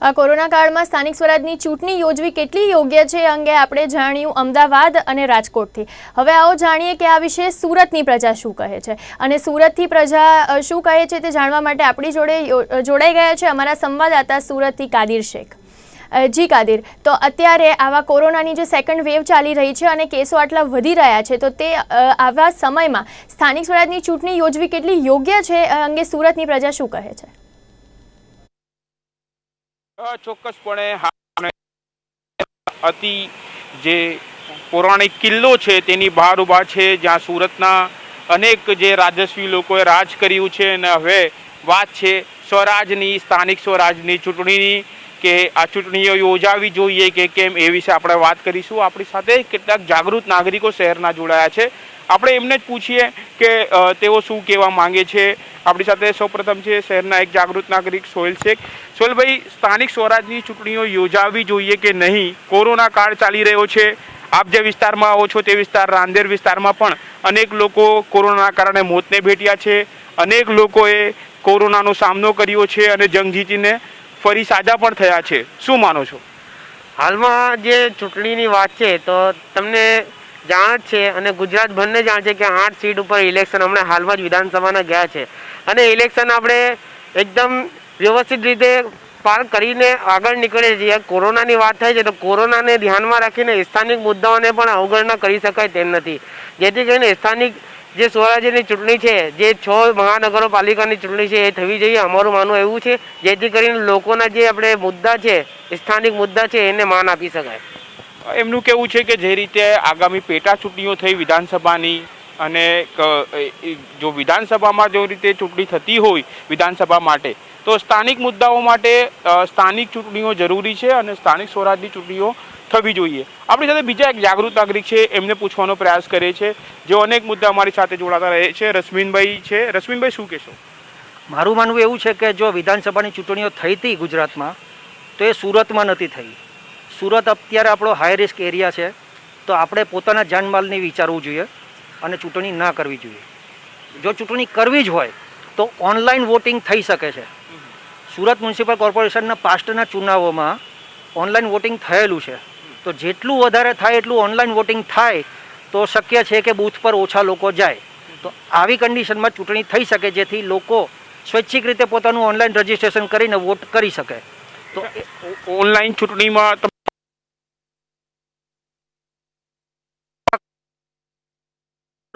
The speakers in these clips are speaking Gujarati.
આ કોરોના કાળમાં સ્થાનિક સ્વરાજની ચૂંટણી યોજવી કેટલી યોગ્ય છે અંગે આપણે જાણ્યું અમદાવાદ અને રાજકોટથી. હવે આવો જાણીએ કે આ વિશે સુરતની પ્રજા શું કહે છે. અને સુરતથી પ્રજા શું કહે છે તે જાણવા માટે આપણી જોડે જોડાઈ ગયા છે અમારા સંવાદદાતા સુરતથી કાદિર શેખ. જી કાદિર, તો અત્યારે આવા કોરોનાની જે સેકન્ડ વેવ ચાલી રહી છે અને કેસો આટલા વધી રહ્યા છે, તો તે આવા સમયમાં સ્થાનિક સ્વરાજની ચૂંટણી યોજવી કેટલી યોગ્ય છે અંગે સુરતની પ્રજા શું કહે છે? ચોક્કસપણે અતિ જે પૌરાણિક કિલ્લો છે તેની બહાર ઊભા છે, જ્યાં સુરતના અનેક જે રાજસ્વી લોકોએ રાજ કર્યું છે, અને હવે વાત છે સ્વરાજની, સ્થાનિક સ્વરાજની ચૂંટણીની, કે આ ચૂંટણીઓ યોજાવી જોઈએ કે કેમ એ વિશે આપણે વાત કરીશું. આપણી સાથે કેટલાક જાગૃત નાગરિકો શહેરના જોડાયા છે. આપણે એમને જ પૂછીએ કે તેઓ શું કહેવા માંગે છે. આપણી સાથે સૌપ્રથમ છે શહેરના એક જાગૃત નાગરિક સોહેલ શેખ. સોહેલભાઈ, સ્થાનિક સ્વરાજની ચૂંટણીઓ યોજાવી જોઈએ કે નહીં? કોરોના કાળ ચાલી રહ્યો છે. આપ જે વિસ્તારમાં આવો છો તે વિસ્તાર, રાંદેર વિસ્તારમાં પણ અનેક લોકો કોરોનાના કારણે મોતને ભેટ્યા છે. અનેક લોકોએ કોરોનાનો સામનો કર્યો છે અને જંગ જીતીને ફરી સાજા પણ થયા છે. શું માનો છો? હાલમાં જે ચૂંટણીની વાત છે તો તમને જાણ છે અને ગુજરાત બંને જાણ છે કે આઠ સીટ ઉપર ઇલેક્શન હમણાં હાલમાં જ વિધાનસભાના ગયા છે. અને ઇલેક્શન આપણે એકદમ વ્યવસ્થિત રીતે પાર કરીને આગળ નીકળે છીએ. કોરોનાની વાત થાય છે તો કોરોનાને ધ્યાનમાં રાખીને સ્થાનિક મુદ્દાઓને પણ અવગણના કરી શકાય તેમ નથી. જેથી કરીને સ્થાનિક જે સ્વરાજ્યની ચૂંટણી છે, જે છ મહાનગરપાલિકાની ચૂંટણી છે એ થવી જોઈએ. અમારું માનવું એવું છે જેથી કરીને લોકોના જે આપણે મુદ્દા છે, સ્થાનિક મુદ્દા છે, એને માન આપી શકાય. એમનું કેવું છે કે જે રીતે આગામી પેટા ચૂંટણીઓ થઈ વિધાનસભાની અને જો વિધાનસભામાં જો રીતે ચૂંટણી થતી હોય વિધાનસભા માટે, તો સ્થાનિક મુદ્દાઓ માટે સ્થાનિક ચૂંટણીઓ જરૂરી છે અને સ્થાનિક સ્વરાજની ચૂંટણીઓ થવી જોઈએ. આપણી સાથે બીજા એક જાગૃત નાગરિક છે, એમને પૂછવાનો પ્રયાસ કરે છે જેઓ અનેક મુદ્દા અમારી સાથે જોડાતા રહે છે, રશ્મિનભાઈ છે. રશ્મિનભાઈ, શું કહેશો? મારું માનવું એવું છે કે જો વિધાનસભાની ચૂંટણીઓ થઈ હતી ગુજરાતમાં, તો એ સુરતમાં નથી થઈ. સુરત અત્યારે આપણો હાઈ રિસ્ક એરિયા છે, તો આપણે પોતાના જાનમાલને વિચારવું જોઈએ અને ચૂંટણી ના કરવી જોઈએ. જો ચૂંટણી કરવી જ હોય, તો ઓનલાઈન વોટિંગ થઈ શકે છે. સુરત મ્યુનિસિપલ કોર્પોરેશનના પાસ્ટના ચુનાવોમાં ઓનલાઈન વોટિંગ થયેલું છે. તો જેટલું વધારે થાય એટલું ઓનલાઈન વોટિંગ થાય, તો શક્ય છે કે બૂથ પર ઓછા લોકો જાય. તો આવી કન્ડિશનમાં ચૂંટણી થઈ શકે જેથી લોકો સ્વૈચ્છિક રીતે પોતાનું ઓનલાઈન રજીસ્ટ્રેશન કરીને વોટ કરી શકે. તો ઓનલાઈન ચૂંટણીમાં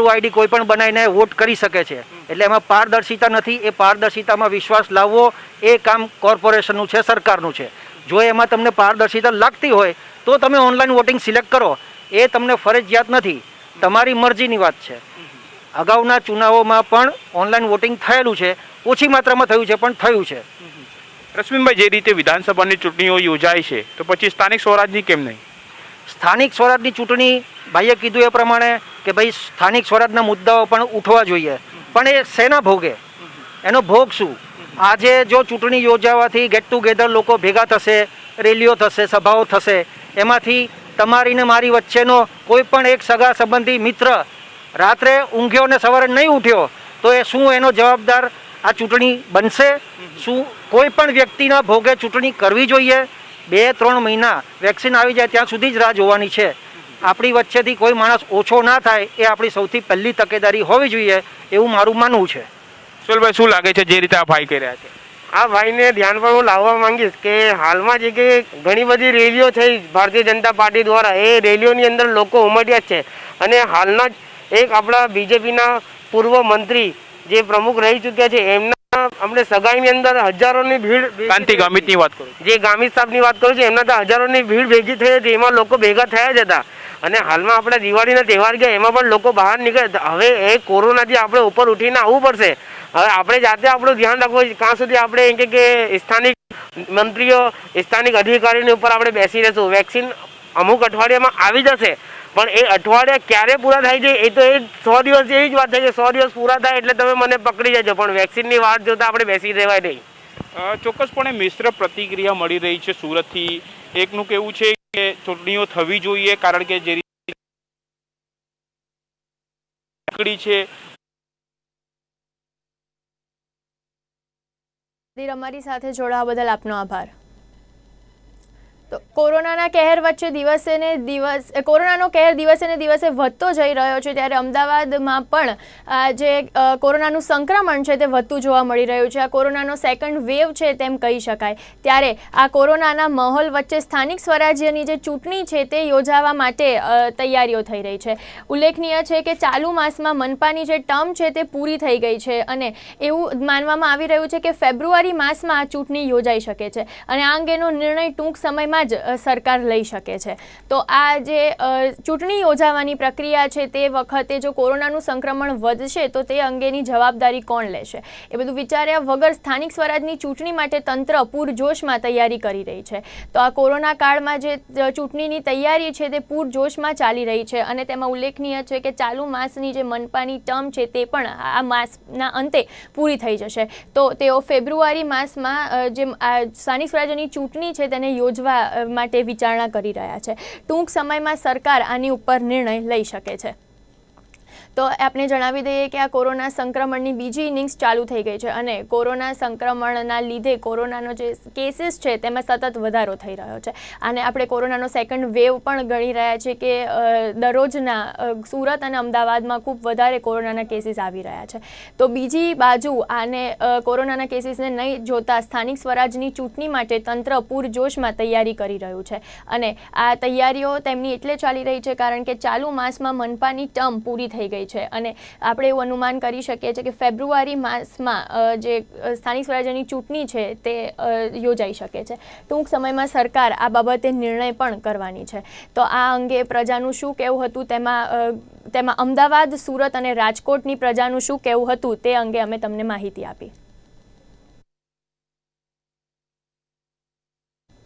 આઈડી કોઈ પણ બનાવીને વોટ કરી શકે છે. એટલે એમાં પારદર્શિતા નથી એ પારદર્શિતામાં વિશ્વાસ લાવવો એ કામ કોર્પોરેશનનું છે સરકારનું છે. જો એમાં તમને પારદર્શિતા લાગતી હોય તો તમે ઓનલાઈન વોટિંગ સિલેક્ટ કરો. એ તમને ફરજિયાત નથી. તમારી મરજીની વાત છે. અગાઉના ચુનાવોમાં પણ ઓનલાઈન વોટિંગ થયેલું છે. ઓછી માત્રામાં થયું છે પણ થયું છે. રશ્મિનભાઈ જે રીતે વિધાનસભાની ચૂંટણીઓ યોજાય છે તો પછી સ્થાનિક સ્વરાજની કેમ નહીં? સ્થાનિક સ્વરાજની ચૂંટણી ભાઈએ કીધું એ પ્રમાણે કે ભાઈ સ્થાનિક સ્વરાજના મુદ્દાઓ પણ ઉઠવા જોઈએ. પણ એ શેના ભોગે? એનો ભોગ શું? આજે જો ચૂંટણી યોજાવાથી ગેટ ટુગેધર લોકો ભેગા થશે, રેલીઓ થશે, સભાઓ થશે, એમાંથી તમારી ને મારી વચ્ચેનો કોઈ પણ એક સગા સંબંધી મિત્ર રાત્રે ઊંઘ્યો ને સવારે નહીં ઉઠ્યો, તો એ શું એનો જવાબદાર આ ચૂંટણી બનશે? શું કોઈ પણ વ્યક્તિના ભોગે ચૂંટણી કરવી જોઈએ? બે, ત્રણ મહિના વેક્સિન આવી જાય ત્યાં સુધી જ રાહ જોવાની છે. આપણી વચ્ચેથી કોઈ માણસ ઓછો ના થાય એ આપણી સૌથી પહેલી તકેદારી હોવી જોઈએ એવું મારું માનવું છે. સોલભાઈ શું લાગે છે જે રીતે આ ભાઈ કહી રહ્યા છે? આ ભાઈને ધ્યાન પર હું લાવવા માંગીશ કે હાલમાં જે કે ઘણી બધી રેલીઓ થઈ ભારતીય જનતા પાર્ટી દ્વારા એ રેલીઓની અંદર લોકો ઉમટ્યા જ છે. અને હાલના જ એક આપણા બીજેપીના પૂર્વ મંત્રી જે પ્રમુખ રહી ચૂક્યા છે એમના આપણે સગાઈની અંદર હજારોની ભીડ કાંતિ ગામિતની વાત કરું જે ગામિત સાહેબની વાત કરું છું એમના તો હજારોની ભીડ ભેગી થઈ હતી એમાં લોકો ભેગા થયા જ હતા. અને હાલમાં આપણે દિવાળીના તહેવાર ગયા, એમાં પણ લોકો બહાર નીકળે. હવે એ કોરોનાથી આપણે ઉપર ઉઠીને આવવું પડશે. હવે આપણે જાતે આપણું ધ્યાન રાખવું. ક્યાં સુધી આપણે એમ કે કે સ્થાનિક મંત્રીઓ, સ્થાનિક અધિકારીની ઉપર આપણે બેસી રહેશું. વેક્સિન અમુક અઠવાડિયામાં આવી જશે, પણ એ અઠવાડિયા ક્યારે પૂરા થાય છે, એ તો એ સો દિવસ એવી જ વાત થાય છે. સો દિવસ પૂરા થાય એટલે તમે મને પકડી જજો, પણ વેક્સિનની વાત જોતા આપણે બેસી રહેવાય નહીં. ચોક્કસપણે મિશ્ર પ્રતિક્રિયા મળી રહી છે સુરતથી. એકનું કેવું છે કે ચૂંટણીઓ થવી જોઈએ, કારણ કે જે નીકળી છે. અમારી સાથે જોડાવા બદલ આપનો આભાર. તો કોરોનાના કહેર વચ્ચે દિવસે ને દિવસ કોરોનાનો કહેર દિવસે ને દિવસે વધતો જઈ રહ્યો છે, ત્યારે અમદાવાદમાં પણ જે કોરોનાનું સંક્રમણ છે તે વધતું જોવા મળી રહ્યું છે. આ કોરોનાનો સેકન્ડ વેવ છે તેમ કહી શકાય. ત્યારે આ કોરોનાના માહોલ વચ્ચે સ્થાનિક સ્વરાજ્યની જે ચૂંટણી છે તે યોજાવા માટે તૈયારીઓ થઈ રહી છે. ઉલ્લેખનીય છે કે ચાલુ માસમાં મનપાની જે ટર્મ છે તે પૂરી થઈ ગઈ છે અને એવું માનવામાં આવી રહ્યું છે કે ફેબ્રુઆરી માસમાં આ ચૂંટણી યોજાઈ શકે છે. અને આ અંગેનો નિર્ણય ટૂંક સમયમાં જ સરકાર લઈ શકે છે. તો આ જે ચૂંટણી યોજાવાની પ્રક્રિયા છે તે વખતે જો કોરોનાનું સંક્રમણ વધશે તો તે અંગેની જવાબદારી કોણ લેશે? એ બધું વિચાર્યા વગર સ્થાનિક સ્વરાજની ચૂંટણી માટે તંત્ર પૂરજોશમાં તૈયારી કરી રહી છે. તો આ કોરોના કાળમાં જે ચૂંટણીની તૈયારી છે તે પૂરજોશમાં ચાલી રહી છે અને તેમાં ઉલ્લેખનીય છે કે ચાલુ માસની જે મનપાની ટર્મ છે તે પણ આ માસના અંતે પૂરી થઈ જશે. તો તેઓ ફેબ્રુઆરી માસમાં જે સ્થાનિક સ્વરાજ્યની ચૂંટણી છે તેને યોજવા માટે વિચારણા કરી રહ્યા છે. ટૂંક સમયમાં સરકાર આની ઉપર નિર્ણય લઈ શકે છે. તો આપણે જણાવી દઈએ કે આ કોરોના સંક્રમણની બીજી ઇનિંગ્સ ચાલુ થઈ ગઈ છે અને કોરોના સંક્રમણના લીધે કોરોનાનો જે કેસીસ છે તેમાં સતત વધારો થઈ રહ્યો છે. અને આપણે કોરોનાનો સેકન્ડ વેવ પણ ગણી રહ્યા છીએ કે દરરોજના સુરત અને અમદાવાદમાં ખૂબ વધારે કોરોનાના કેસીસ આવી રહ્યા છે. તો બીજી બાજુ આને કોરોનાના કેસીસને નહીં જોતા સ્થાનિક સ્વરાજની ચૂંટણી માટે તંત્ર પૂરજોશમાં તૈયારી કરી રહ્યું છે. અને આ તૈયારીઓ તેમની એટલે ચાલી રહી છે કારણ કે ચાલુ માસમાં મનપાની ટર્મ પૂરી થઈ ગઈ છે. અને આપણે એવું અનુમાન કરી શકીએ છીએ કે ફેબ્રુઆરી માસમાં જે સ્થાનિક સ્વરાજ્યની ચૂંટણી છે તે યોજાઈ શકે છે. ટૂંક સમયમાં સરકાર આ બાબતે નિર્ણય પણ કરવાની છે. તો આ અંગે પ્રજાનું શું કહેવું હતું? તેમાં તેમાં અમદાવાદ, સુરત અને રાજકોટની પ્રજાનું શું કહેવું હતું? તે અંગે અમે તમને માહિતી આપી.